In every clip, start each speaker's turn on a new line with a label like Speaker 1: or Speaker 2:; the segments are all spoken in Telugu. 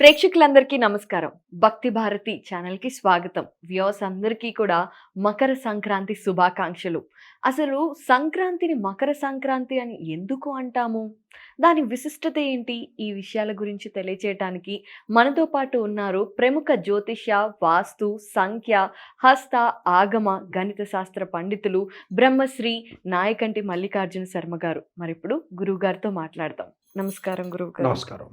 Speaker 1: ప్రేక్షకులందరికీ నమస్కారం. భక్తి భారతి ఛానల్కి స్వాగతం. వ్యూస్ అందరికీ కూడా మకర సంక్రాంతి శుభాకాంక్షలు. అసలు సంక్రాంతిని మకర సంక్రాంతి అని ఎందుకు అంటాము? దాని విశిష్టత ఏంటి? ఈ విషయాల గురించి తెలియచేయటానికి మనతో పాటు ఉన్నారు ప్రముఖ జ్యోతిష్య వాస్తు సంఖ్య హస్త ఆగమ గణిత శాస్త్ర పండితులు బ్రహ్మశ్రీ నాయకంటి మల్లికార్జున శర్మ గారు. మరి ఇప్పుడు గురువు గారితో మాట్లాడతాం. నమస్కారం గురువు గారు
Speaker 2: నమస్కారం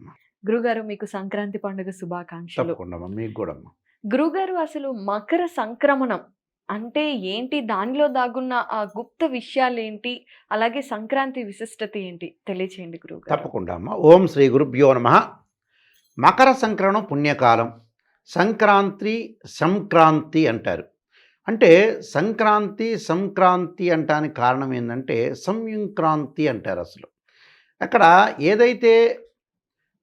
Speaker 1: గురుగారు మీకు సంక్రాంతి పండుగ శుభాకాంక్షలు.
Speaker 2: తప్పకుండా మీకు కూడా
Speaker 1: గురుగారు అసలు మకర సంక్రమణం అంటే ఏంటి? దానిలో దాగున్న ఆ గుప్త విషయాలు ఏంటి అలాగే సంక్రాంతి విశిష్టత ఏంటి? తెలియచేయండి గురుగారు.
Speaker 2: తప్పకుండా అమ్మా. ఓం శ్రీ గురుభ్యో నమ. మకర సంక్రమణం పుణ్యకాలం. సంక్రాంతి సంక్రాంతి అంటారు. అంటే సంక్రాంతి సంక్రాంతి అంటానికి కారణం ఏంటంటే సంయుక్రాంతి అంటారు అసలు. అక్కడ ఏదైతే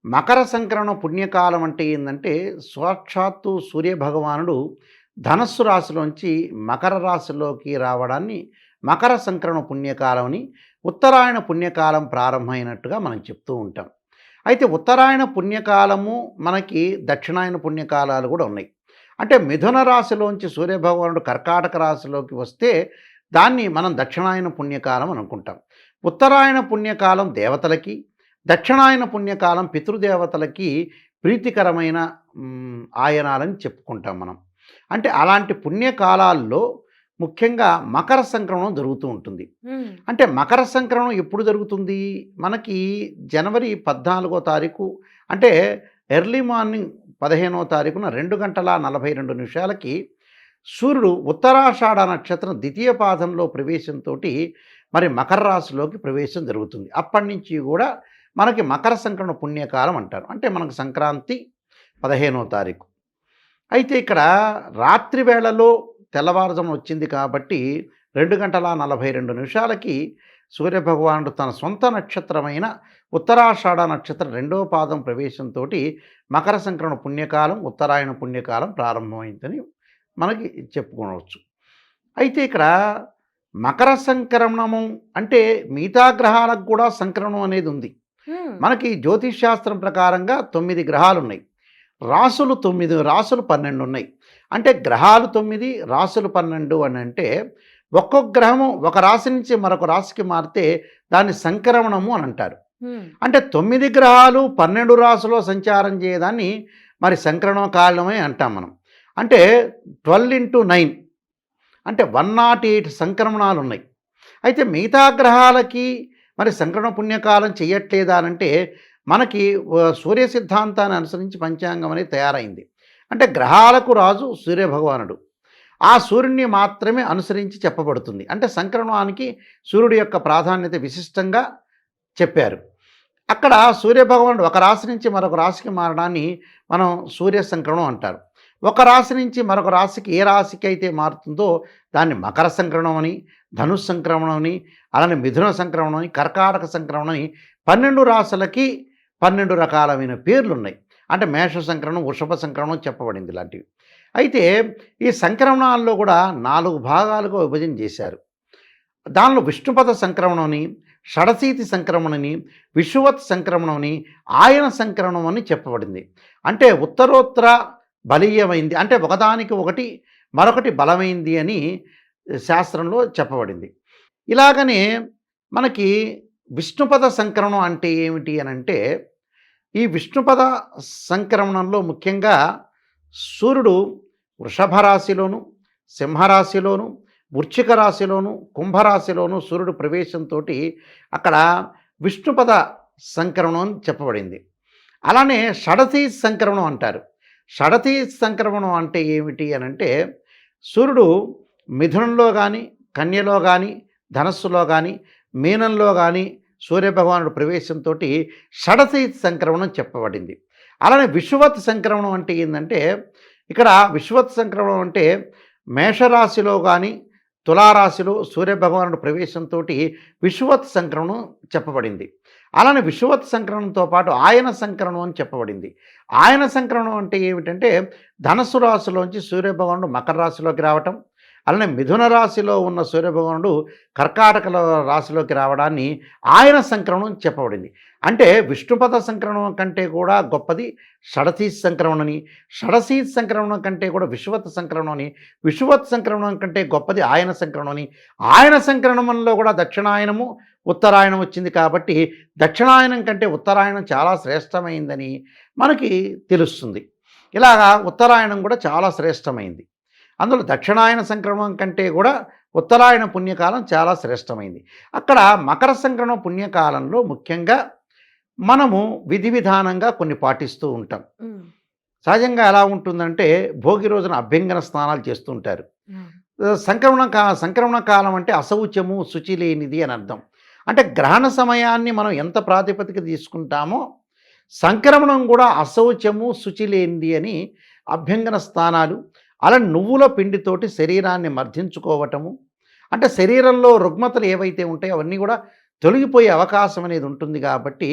Speaker 2: మకర సంక్రమణ పుణ్యకాలం అంటే ఏంటంటే సాక్షాత్తు సూర్యభగవానుడు ధనస్సు రాశిలోంచి మకర రాశిలోకి రావడాన్ని మకర సంక్రమణ పుణ్యకాలం అని ఉత్తరాయణ పుణ్యకాలం ప్రారంభమైనట్టుగా మనం చెప్తూ ఉంటాం. అయితే ఉత్తరాయణ పుణ్యకాలము మనకి దక్షిణాయన పుణ్యకాలాలు కూడా ఉన్నాయి. అంటే మిథున రాశిలోంచి సూర్యభగవానుడు కర్కాటక రాశిలోకి వస్తే దాన్ని మనం దక్షిణాయన పుణ్యకాలం అనుకుంటాం. ఉత్తరాయణ పుణ్యకాలం దేవతలకి దక్షిణాయన పుణ్యకాలం పితృదేవతలకి ప్రీతికరమైన ఆయనాలని చెప్పుకుంటాం మనం. అంటే అలాంటి పుణ్యకాలాల్లో ముఖ్యంగా మకర సంక్రమణం జరుగుతూ ఉంటుంది. అంటే మకర సంక్రమణం ఎప్పుడు జరుగుతుంది? మనకి జనవరి పద్నాలుగో తారీఖు అంటే ఎర్లీ మార్నింగ్ పదిహేనో తారీఖున రెండు గంటల నలభై రెండు నిమిషాలకి సూర్యుడు ఉత్తరాషాఢ నక్షత్రం ద్వితీయ పాదంలో ప్రవేశంతో మరి మకర రాశిలోకి ప్రవేశం జరుగుతుంది. అప్పటి నుంచి కూడా మనకి మకర సంక్రమణ పుణ్యకాలం అంటారు. అంటే మనకు సంక్రాంతి పదిహేనో తారీఖు. అయితే ఇక్కడ రాత్రి వేళలో తెల్లవారుజామున వచ్చింది కాబట్టి రెండు గంటల నలభై రెండు నిమిషాలకి సూర్యభగవానుడు తన సొంత నక్షత్రమైన ఉత్తరాషాఢ నక్షత్రం రెండవ పాదం ప్రవేశంతో మకర సంక్రమణ పుణ్యకాలం ఉత్తరాయణ పుణ్యకాలం ప్రారంభమైందని మనకి చెప్పుకోవచ్చు. అయితే ఇక్కడ మకర సంక్రమణము అంటే మిగతా గ్రహాలకు కూడా సంక్రమణం అనేది ఉంది. మనకి జ్యోతిష్ శాస్త్రం ప్రకారంగా తొమ్మిది గ్రహాలు ఉన్నాయి రాసులు తొమ్మిది రాసులు పన్నెండు ఉన్నాయి అంటే గ్రహాలు తొమ్మిది రాసులు పన్నెండు అని అంటే ఒక్కొక్క గ్రహము ఒక రాశి నుంచి మరొక రాశికి మారితే దాన్ని సంక్రమణము అని అంటారు. అంటే తొమ్మిది గ్రహాలు పన్నెండు రాసులో సంచారం చేయదాన్ని మరి సంక్రమణ కాలమే అంటాం మనం. అంటే ట్వెల్వ్ ఇంటూ నైన్ అంటే వన్ నాట్ ఎయిట్ సంక్రమణాలు ఉన్నాయి అయితే మిగతా గ్రహాలకి మరి సంక్రమణ పుణ్యకాలం చేయట్లేదా అంటే మనకి సూర్య సిద్ధాంతాన్ని అనుసరించి పంచాంగం అనేది తయారైంది. అంటే గ్రహాలకు రాజు సూర్యభగవానుడు. ఆ సూర్యుడిని మాత్రమే అనుసరించి చెప్పబడుతుంది. అంటే సంక్రమణానికి సూర్యుడి యొక్క ప్రాధాన్యత విశిష్టంగా చెప్పారు. అక్కడ సూర్యభగవానుడు ఒక రాశి నుంచి మరొక రాశికి మారడాన్ని మనం సూర్య సంక్రమణం అంటారు. ఒక రాశి నుంచి మరొక రాశికి ఏ రాశికి అయితే మారుతుందో దాన్ని మకర సంక్రమణం అని ధనుస్ సంక్రమణం అని అలానే మిథున సంక్రమణం అని కర్కాటక సంక్రమణం అని పన్నెండు రాశులకి పన్నెండు రకాలమైన పేర్లు ఉన్నాయి అంటే మేష సంక్రమణం వృషభ సంక్రమణం చెప్పబడింది ఇలాంటివి. అయితే ఈ సంక్రమణాల్లో కూడా నాలుగు భాగాలుగా విభజన చేశారు. దానిలో విష్ణుపద సంక్రమణం అని షడశీతి సంక్రమణని అని విషువత్ సంక్రమణం అని ఆయన సంక్రమణం అని చెప్పబడింది. అంటే ఉత్తరోత్తర బలీయమైంది. అంటే ఒకదానికి ఒకటి మరొకటి బలమైంది అని శాస్త్రంలో చెప్పబడింది. ఇలాగనే మనకి విష్ణుపద సంక్రమణం అంటే ఏమిటి అని అంటే ఈ విష్ణుపద సంక్రమణంలో ముఖ్యంగా సూర్యుడు వృషభ రాశిలోను సింహరాశిలోను వృచ్చిక రాశిలోను కుంభరాశిలోను సూర్యుడు ప్రవేశంతో అక్కడ విష్ణుపద సంక్రమణం అని చెప్పబడింది. అలానే షడసి సంక్రమణం అంటారు. షడతి సంక్రమణం అంటే ఏమిటి అని అంటే సూర్యుడు మిథునంలో కానీ కన్యలో కానీ ధనస్సులో కానీ మీనంలో కానీ సూర్యభగవానుడు ప్రవేశంతో షడతి సంక్రమణం చెప్పబడింది. అలానే విశ్వవత్ సంక్రమణం అంటే ఏంటంటే ఇక్కడ విశ్వత్ సంక్రమణం అంటే మేషరాశిలో కానీ తులారాశిలో సూర్యభగవానుడు ప్రవేశంతో విశ్వవత్ సంక్రమణం చెప్పబడింది. అలానే విశ్వవత్ సంక్రమణంతో పాటు ఆయన సంక్రమణం అని చెప్పబడింది. ఆయన సంక్రమణం అంటే ఏమిటంటే ధనస్సు రాశిలోంచి సూర్యభగవానుడు మకర రాశిలోకి రావటం అలానే మిథున రాశిలో ఉన్న సూర్యభగవానుడు కర్కాటక రాశిలోకి రావడాన్ని ఆయన సంక్రమణం చెప్పబడింది. అంటే విష్ణుపద సంక్రమణం కంటే కూడా గొప్పది షడశీత్ సంక్రమణని షడశీత్ సంక్రమణం కంటే కూడా విశ్వత్ సంక్రమణని విశ్వత్ సంక్రమణం కంటే గొప్పది ఆయన సంక్రమణని ఆయన సంక్రమణంలో కూడా దక్షిణాయనము ఉత్తరాయణం వచ్చింది కాబట్టి దక్షిణాయనం కంటే ఉత్తరాయణం చాలా శ్రేష్టమైందని మనకి తెలుస్తుంది. ఇలాగా ఉత్తరాయణం కూడా చాలా శ్రేష్టమైంది. అందులో దక్షిణాయన సంక్రమణం కంటే కూడా ఉత్తరాయణ పుణ్యకాలం చాలా శ్రేష్టమైంది. అక్కడ మకర సంక్రమణ పుణ్యకాలంలో ముఖ్యంగా మనము విధి విధానంగా కొన్ని పాటిస్తూ ఉంటాం. సహజంగా ఎలా ఉంటుందంటే భోగి రోజున అభ్యంగన స్నానాలు చేస్తూ ఉంటారు.
Speaker 1: ఉమ్,
Speaker 2: సంక్రమణ కా సంక్రమణ కాలం అంటే అశౌచము శుచి లేనిది అని అర్థం. అంటే గ్రహణ సమయాన్ని మనం ఎంత ప్రాతిపదిక తీసుకుంటామో సంక్రమణం కూడా అశౌచము శుచి లేనిది అని అభ్యంగన స్థానాలు అలా నువ్వుల పిండితోటి శరీరాన్ని మర్దించుకోవటము అంటే శరీరంలో రుగ్మతలు ఏవైతే ఉంటాయో అవన్నీ కూడా తొలగిపోయే అవకాశం అనేది ఉంటుంది కాబట్టి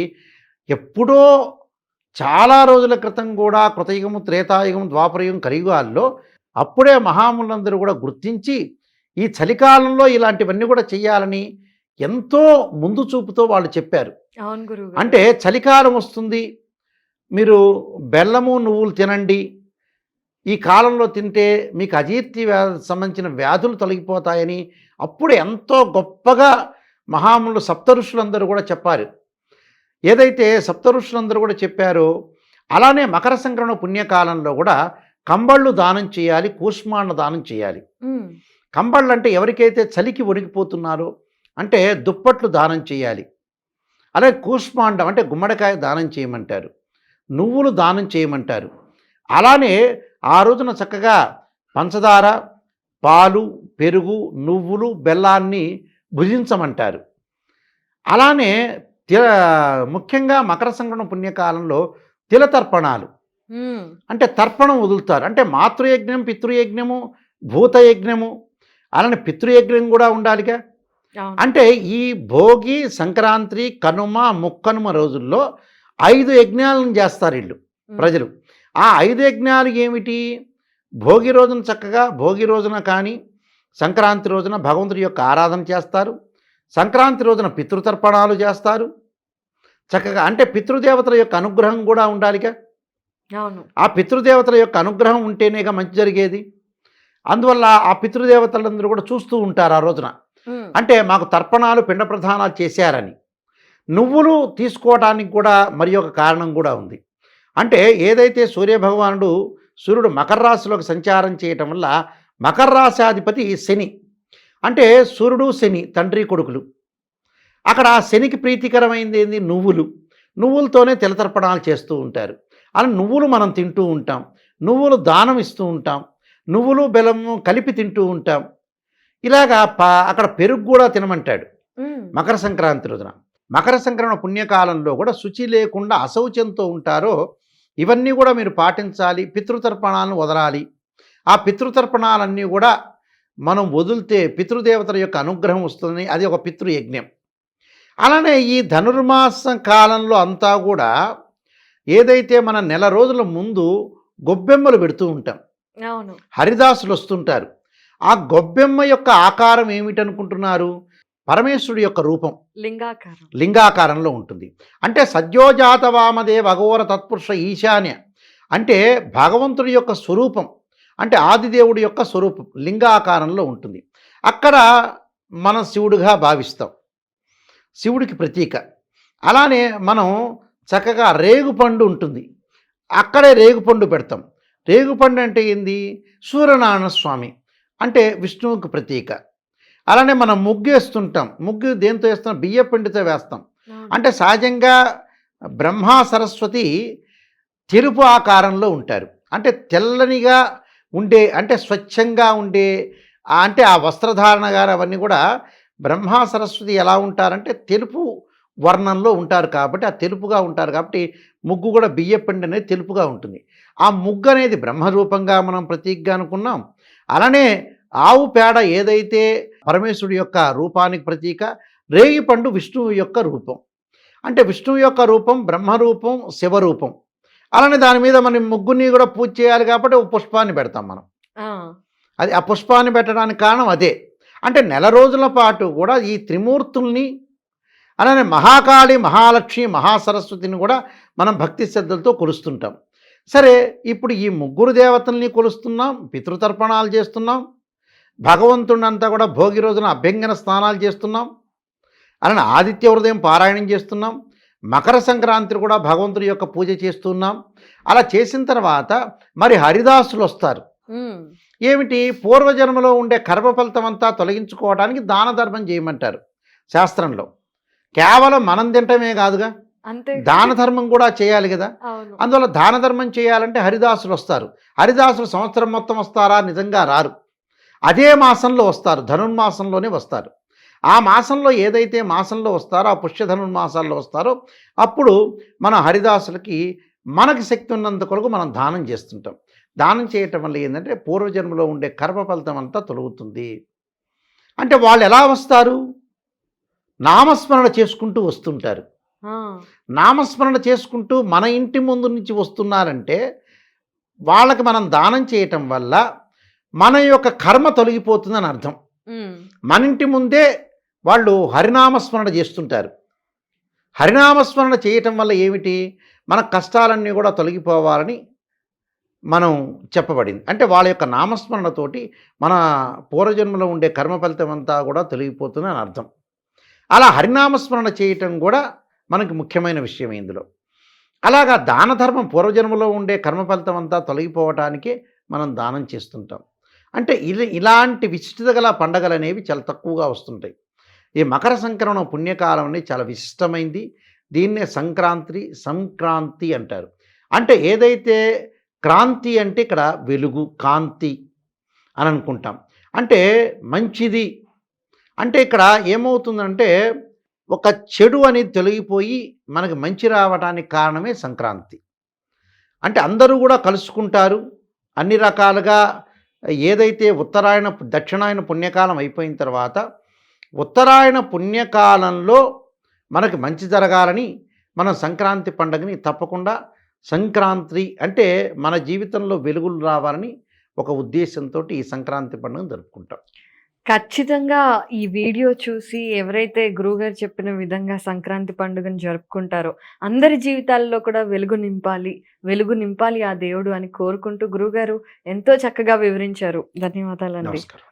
Speaker 2: ఎప్పుడో చాలా రోజుల క్రితం కూడా కృతయుగము త్రేతాయుగం ద్వాపరయుగం కలియుగాల్లో అప్పుడే మహాములందరూ కూడా గుర్తించి ఈ చలికాలంలో ఇలాంటివన్నీ కూడా చేయాలని ఎంతో ముందు చూపుతో వాళ్ళు చెప్పారు. అంటే చలికాలం వస్తుంది మీరు బెల్లము నువ్వులు తినండి ఈ కాలంలో తింటే మీకు అజీర్తి సంబంధించిన వ్యాధులు తొలగిపోతాయని అప్పుడు ఎంతో గొప్పగా మహాములు సప్త ఋషులందరూ కూడా చెప్పారు. ఏదైతే సప్త ఋషులందరూ కూడా చెప్పారో అలానే మకర సంక్రమణ పుణ్యకాలంలో కూడా కంబళ్ళు దానం చేయాలి కూష్మాండ దానం చేయాలి. కంబళ్ళు అంటే ఎవరికైతే చలికి వణికిపోతున్నారో అంటే దుప్పట్లు దానం చేయాలి. అలాగే కూష్మాండం అంటే గుమ్మడికాయ దానం చేయమంటారు. నువ్వులు దానం చేయమంటారు. అలానే ఆ రోజున చక్కగా పంచదార పాలు పెరుగు నువ్వులు బెల్లాన్ని భుజించమంటారు. అలానే తిల ముఖ్యంగా మకర సంక్రమణ పుణ్యకాలంలో తిలతర్పణాలు.
Speaker 1: ఉమ్,
Speaker 2: అంటే తర్పణం వదులుతారు. అంటే మాతృయజ్ఞం పితృయజ్ఞము భూతయజ్ఞము అలానే పితృయజ్ఞం కూడా ఉండాలిగా. అంటే ఈ భోగి సంక్రాంతి కనుమ ముక్కనుమ రోజుల్లో ఐదు యజ్ఞాలను చేస్తారు వీళ్ళు ప్రజలు. ఆ ఐదు యజ్ఞాలు ఏమిటి? భోగి రోజున చక్కగా భోగి రోజున కానీ సంక్రాంతి రోజున భగవంతుడి యొక్క ఆరాధన చేస్తారు. సంక్రాంతి రోజున పితృతర్పణాలు చేస్తారు. చక్కగా అంటే పితృదేవతల యొక్క అనుగ్రహం కూడా ఉండాలిగా.
Speaker 1: అవును.
Speaker 2: ఆ పితృదేవతల యొక్క అనుగ్రహం ఉంటేనేగా మంచి జరిగేది. అందువల్ల ఆ పితృదేవతలందరూ కూడా చూస్తూ ఉంటారు ఆ రోజున. అంటే మాకు తర్పణాలు పిండ ప్రధానాలు చేశారని. నువ్వులు తీసుకోవడానికి కూడా మరి ఒక కారణం కూడా ఉంది. అంటే ఏదైతే సూర్యభగవానుడు సూర్యుడు మకర రాశిలోకి సంచారం చేయటం వల్ల మకర రాశాధిపతి శని. అంటే సూర్యుడు శని తండ్రి కొడుకులు. అక్కడ ఆ శనికి ప్రీతికరమైంది ఏంది? నువ్వులు. నువ్వులతోనే తెలతర్పణాలు చేస్తూ ఉంటారు. అలా నువ్వులు మనం తింటూ ఉంటాం. నువ్వులు దానం ఇస్తూ ఉంటాం. నువ్వులు బెల్లము కలిపి తింటూ ఉంటాం. ఇలాగా పా అక్కడ పెరుగు కూడా తినమంటాడు. మకర సంక్రాంతి రోజున. మకర సంక్రమణ పుణ్యకాలంలో కూడా శుచి లేకుండా అశౌచంతో ఉంటారో ఇవన్నీ కూడా మీరు పాటించాలి. పితృతర్పణాలను వదలాలి. ఆ పితృతర్పణాలన్నీ కూడా మనం వదిలితే పితృదేవతల యొక్క అనుగ్రహం వస్తుందని అది ఒక పితృయజ్ఞం. అలానే ఈ ధనుర్మాసం కాలంలో అంతా కూడా ఏదైతే మన నెల రోజుల ముందు గొబ్బెమ్మలు పెడుతూ ఉంటాం.
Speaker 1: అవును.
Speaker 2: హరిదాసులు వస్తుంటారు. ఆ గొబ్బెమ్మ యొక్క ఆకారం ఏమిటనుకుంటున్నారు? పరమేశ్వరుడి యొక్క రూపం.
Speaker 1: లింగాకారం.
Speaker 2: లింగాకారంలో ఉంటుంది. అంటే సద్యోజాత వామదేవ అఘోర తత్పురుష ఈశాన్య. అంటే భగవంతుడి యొక్క స్వరూపం. అంటే ఆదిదేవుడి యొక్క స్వరూపం లింగాకారంలో ఉంటుంది. అక్కడ మనం శివుడిగా భావిస్తాం. శివుడికి ప్రతీక. అలానే మనం చక్కగా రేగుపండు ఉంటుంది. అక్కడే రేగుపండు పెడతాం. రేగుపండు అంటే ఏంది? సూర్యనారాయణ స్వామి. అంటే విష్ణువుకి ప్రతీక. అలానే మనం ముగ్గు వేస్తుంటాం ముగ్గు దేంతో వేస్తాం? బియ్య పిండితో వేస్తాం. అంటే సహజంగా బ్రహ్మ సరస్వతి తెలుపు ఆకారంలో ఉంటారు. అంటే తెల్లనిగా ఉండే అంటే స్వచ్ఛంగా ఉండే అంటే ఆ వస్త్రధారణ గారు అవన్నీ కూడా బ్రహ్మ సరస్వతి ఎలా ఉంటారంటే తెలుపు వర్ణంలో ఉంటారు కాబట్టి ఆ తెలుపుగా ఉంటారు కాబట్టి ముగ్గు కూడా బియ్యపిండి అనేది తెలుపుగా ఉంటుంది. ఆ ముగ్గు అనేది బ్రహ్మరూపంగా మనం ప్రతీకగా అనుకున్నాం. అలానే ఆవు పేడ ఏదైతే పరమేశ్వరుడి యొక్క రూపానికి ప్రతీక రేగి పండు విష్ణువు యొక్క రూపం. అంటే విష్ణువు యొక్క రూపం బ్రహ్మరూపం శివరూపం. అలానే దాని మీద మనం ముగ్గుని కూడా పూజ చేయాలి కాబట్టి ఒక పుష్పాన్ని పెడతాం మనం. అది ఆ పుష్పాన్ని పెట్టడానికి కారణం అదే. అంటే నెల రోజుల పాటు కూడా ఈ త్రిమూర్తుల్ని అలానే మహాకాళి మహాలక్ష్మి మహాసరస్వతిని కూడా మనం భక్తి శ్రద్ధలతో కొలుస్తుంటాం. సరే ఇప్పుడు ఈ ముగ్గురు దేవతల్ని కొలుస్తున్నాం పితృతర్పణాలు చేస్తున్నాం భగవంతుడినంతా కూడా భోగి రోజున అభ్యంగన స్నానాలు చేస్తున్నాం అలానే ఆదిత్య హృదయం పారాయణం చేస్తున్నాం మకర సంక్రాంతి కూడా భగవంతుడి యొక్క పూజ చేస్తున్నాం. అలా చేసిన తర్వాత మరి హరిదాసులు వస్తారు. ఏమిటి? పూర్వజన్మలో ఉండే కర్మ ఫలితం అంతా తొలగించుకోవడానికి దాన ధర్మం చేయమంటారు శాస్త్రంలో. కేవలం మనం తింటమే కాదుగా దాన ధర్మం కూడా చేయాలి కదా. అందువల్ల దాన ధర్మం చేయాలంటే హరిదాసులు వస్తారు. హరిదాసులు సంవత్సరం మొత్తం వస్తారా? నిజంగా రారు. అదే మాసంలో వస్తారు ధనుర్మాసంలోనే వస్తారు. ఆ మాసంలో ఏదైతే మాసంలో వస్తారో ఆ పుష్య ధనుర్మాసాల్లో వస్తారో అప్పుడు మన హరిదాసులకి మనకి శక్తి ఉన్నంత కొరకు మనం దానం చేస్తుంటాం. దానం చేయటం వల్ల ఏంటంటే పూర్వజన్మలో ఉండే కర్మ ఫలితం అంతా తొలగుతుంది. అంటే వాళ్ళు ఎలా వస్తారు? నామస్మరణ చేసుకుంటూ వస్తుంటారు. నామస్మరణ చేసుకుంటూ మన ఇంటి ముందు నుంచి వస్తున్నారంటే వాళ్ళకి మనం దానం చేయటం వల్ల మన యొక్క కర్మ తొలగిపోతుందని అర్థం. మన ఇంటి ముందే వాళ్ళు హరినామస్మరణ చేస్తుంటారు. హరినామస్మరణ చేయటం వల్ల ఏమిటి? మన కష్టాలన్నీ కూడా తొలగిపోవాలని మనం చెప్పబడింది. అంటే వాళ్ళ యొక్క నామస్మరణతోటి మన పూర్వజన్మలో ఉండే కర్మ ఫలితం అంతా కూడా తొలగిపోతుంది అని అర్థం. అలా హరినామస్మరణ చేయటం కూడా మనకి ముఖ్యమైన విషయం ఇందులో. అలాగా దాన ధర్మం పూర్వజన్మలో ఉండే కర్మ ఫలితం అంతా తొలగిపోవటానికే మనం దానం చేస్తుంటాం. అంటే ఇలా ఇలాంటి విశిష్టత గల పండగలు అనేవి చాలా తక్కువగా వస్తుంటాయి. ఈ మకర సంక్రమణం పుణ్యకాలం అనేది చాలా విశిష్టమైంది. దీన్నే సంక్రాంతి సంక్రాంతి అంటారు. అంటే ఏదైతే క్రాంతి అంటే ఇక్కడ వెలుగు కాంతి అని అనుకుంటాం. అంటే మంచిది. అంటే ఇక్కడ ఏమవుతుందంటే ఒక చెడు అనేది తొలగిపోయి మనకి మంచి రావడానికి కారణమే సంక్రాంతి. అంటే అందరూ కూడా కలుసుకుంటారు. అన్ని రకాలుగా ఏదైతే ఉత్తరాయణ దక్షిణాయన పుణ్యకాలం అయిపోయిన తర్వాత ఉత్తరాయణ పుణ్యకాలంలో మనకి మంచి జరగాలని మనం సంక్రాంతి పండుగని తప్పకుండా సంక్రాంతి అంటే మన జీవితంలో వెలుగులు రావాలని ఒక ఉద్దేశంతో ఈ సంక్రాంతి పండుగను జరుపుకుంటాం.
Speaker 1: ఖచ్చితంగా ఈ వీడియో చూసి ఎవరైతే గురువుగారు చెప్పిన విధంగా సంక్రాంతి పండుగను జరుపుకుంటారో అందరి జీవితాల్లో కూడా వెలుగు నింపాలి వెలుగు నింపాలి ఆ దేవుడు అని కోరుకుంటూ గురువుగారు ఎంతో చక్కగా వివరించారు. ధన్యవాదాలండి.
Speaker 2: నమస్కారం.